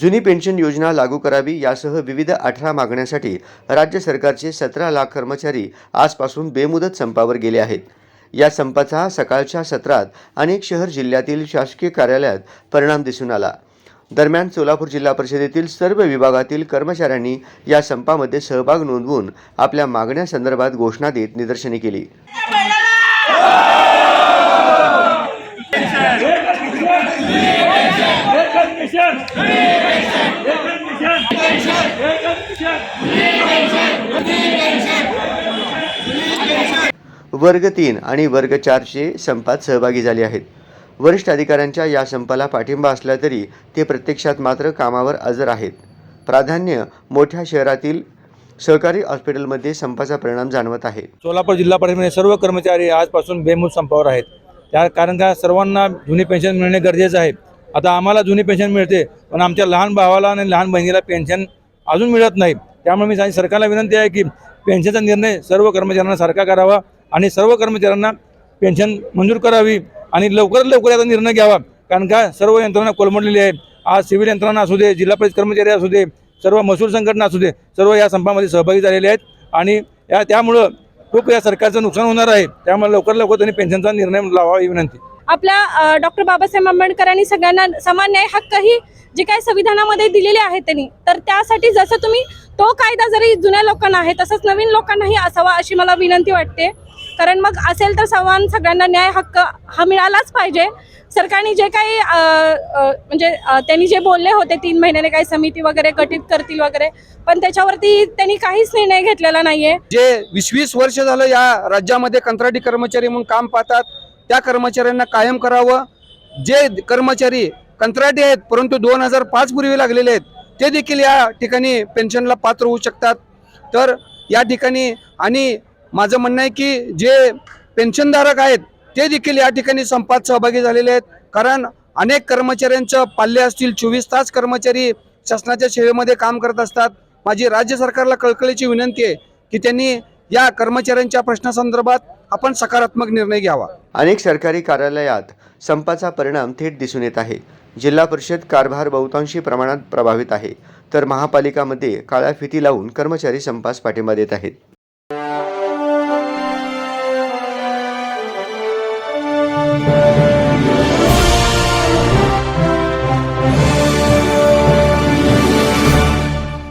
जुनी पेन्शन योजना लागू करावी यासह विविध अठरा मागण्यांसाठी राज्य सरकारचे सतरा लाख कर्मचारी आजपासून बेमुदत संपावर गेले आहेत. या संपाचा सकाळच्या सत्रात अनेक शहर जिल्ह्यातील शासकीय कार्यालयात परिणाम दिसून आला. दरम्यान सोलापूर जिल्हा परिषदेतील सर्व विभागातील कर्मचाऱ्यांनी या संपामध्ये सहभाग नोंदवून आपल्या मागण्यासंदर्भात घोषणा देत निदर्शने केली. वर्ग तीन आणि वर्ग चारचे संपात सहभागी झाले आहेत. वरिष्ठ अधिकाऱ्यांच्या या संपाला पाठिंबा असला तरी ते प्रत्यक्षात मात्र कामावर हजर आहेत. प्राधान्य मोठ्या शहरातील सहकारी हॉस्पिटलमध्ये संपाचा परिणाम जाणवत आहे. सोलापूर जिल्हा परिषदेने सर्व कर्मचारी आजपासून बेमूत संपावर आहेत. त्या कारण का सर्वांना जुनी पेन्शन मिळणे गरजेचं आहे. आता आम्हाला जुनी पेन्शन मिळते पण आमच्या लहान भावाला आणि लहान बहिणीला पेन्शन अजून मिळत नाही. त्यामुळे मी सरकारला विनंती आहे की पेन्शनचा निर्णय सर्व कर्मचाऱ्यांना सारखा करावा आणि सर्व कर्मचाऱ्यांना पेन्शन मंजूर करावी. आणि लवकरात लवकर याचा निर्णय घ्यावा. कारण का सर्व यंत्रणा कोलमडलेली आहे आज सिव्हिल यंत्रणा असू दे जिल्हा परिषद कर्मचारी असू दे सर्व महसूल संघटना असू दे सर्व या संपामध्ये सहभागी झालेले आहेत. आणि या त्यामुळं खूप या सरकारचं नुकसान होणार आहे. त्यामुळे लवकर लवकर त्यांनी पेन्शनचा निर्णय लावावा ही विनंती. आपल्या डॉक्टर बाबासाहेब आंबेडकरांनी सगळ्यांना समान न्याय हक्कही जे काही संविधानामध्ये दिलेले आहेत त्यांनी तर त्यासाठी जसं तुम्ही तो कायदा जरी जुन्या लोकांना आहे तसंच नवीन लोकांनाही असावा अशी मला विनंती वाटते. कारण मग असेल तर समान सगळ्यांना न्याय हक्क हा मिळालाच पाहिजे. सरकारने जे काही म्हणजे त्यांनी जे बोलले होते तीन महिन्याने काही समिती वगैरे गठीत करतील वगैरे पण त्याच्यावरती त्यांनी काहीच निर्णय घेतलेला नाहीये. जे वीस वीस वर्ष झालं या राज्यामध्ये कंत्राटी कर्मचारी म्हणून काम पाहतात त्या कर्मचाऱ्यांना कायम करावं. जे कर्मचारी कंत्राटी आहेत परंतु दोन हजार पाच पूर्वी लागलेले आहेत ते देखील या ठिकाणी पेन्शनला पात्र होऊ शकतात. तर या ठिकाणी आणि माझं म्हणणं आहे की जे पेन्शनधारक आहेत ते देखील या ठिकाणी संपात सहभागी झालेले आहेत. कारण अनेक कर्मचाऱ्यांचं पाल्य असतील चोवीस तास कर्मचारी शासनाच्या सेवेमध्ये काम करत असतात. माझी राज्य सरकारला कळकळीची विनंती आहे की त्यांनी या कर्मचाऱ्यांच्या प्रश्नासंदर्भात आपण सकारात्मक निर्णय घ्यावा. अनेक सरकारी कार्यालयात संपाचा परिणाम थेट दिसून येत आहे. जिल्हा परिषद कारभार बहुतांशी प्रमाणात प्रभावित आहे. तर महापालिकामध्ये काळ्या फिती लावून कर्मचारी संपास पाठिंबा देत आहेत. Thank you.